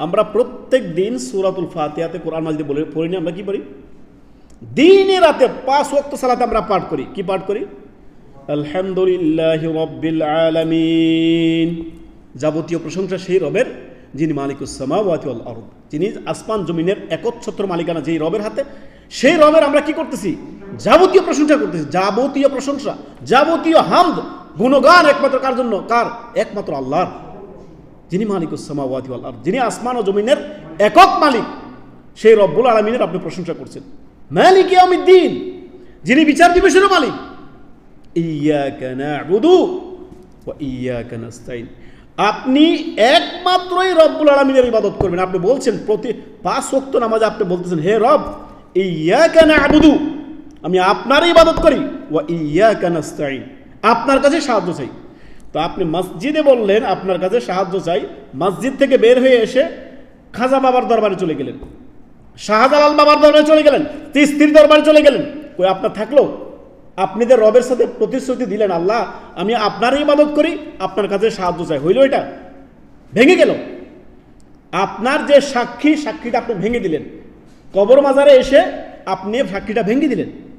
আমরা প্রত্যেক দিন সুরাতুল ফাতিহাতে কোরআন মাজিদে বলে পড়িনি আমরা কি পড়ি? দিনে রাতে পাঁচ ওয়াক্ত সালাতে আমরা পাঠ করি। কি পাঠ করি? আলহামদুলিল্লাহ রব্বিল আলামিন। যাবতীয় প্রশংসা সেই রবের, যিনি মালিকুসামা ওয়াতিউল আরদ। যিনি আসমান জমিনের একচ্ছত্র মালিকানা, যেই রবের হাতে। সেই রবের আমরা কি করতেছি? যাবতীয় প্রশংসা করতেছি। যাবতীয় প্রশংসা, যাবতীয় হামদ, গুণগান একমাত্র কার জন্য? কার? একমাত্র আল্লাহর। যিনি মালিকুসামা ওয়াতিউল আরদ, যিনি আসমান ও জমিনের একক মালিক, সেই রব্বুল আলমিনের আপনি প্রশংসা করছেন। মালিক ইয়াউমিদ্দিন, যিনি বিচার দিবসেরও মালিক। ইয়াকা না'বুদু ওয়া নাস্তাইন আপনি একমাত্রই রব্বুল আলমিনের ইবাদত করবেন। আপনি বলছেন, প্রতি পাঁচ ওয়াক্ত নামাজে আপনি বলতেছেন, হে রব ইয়াকা না'বুদু, আমি আপনারই ইবাদত করি। ওয়া ইয়াকা নাস্তাইন আপনার কাছে সাহায্য চাই। তো আপনি মসজিদে বললেন, আপনার কাছে সাহায্য চাই। মসজিদ থেকে বের হয়ে এসে খাজা বাবার দরবারে চলে গেলেন। শাহজালাল বাবার দরবারে চলে গেলেন, তিস্তির দরবারে চলে গেলেন। কই, আপনার থাকল? আপনি যে রবের সাথে প্রতিশ্রুতি দিলেন, আল্লাহ, আমি আপনারই ইবাদত করি, আপনার কাছে সাহায্য চাই। হইল এটা? ভেঙে গেল। আপনার যে সাক্ষী, সাক্ষীটা আপনি ভেঙে দিলেন। কবর মাজারে এসে আপনি সাক্ষীটা ভেঙে দিলেন।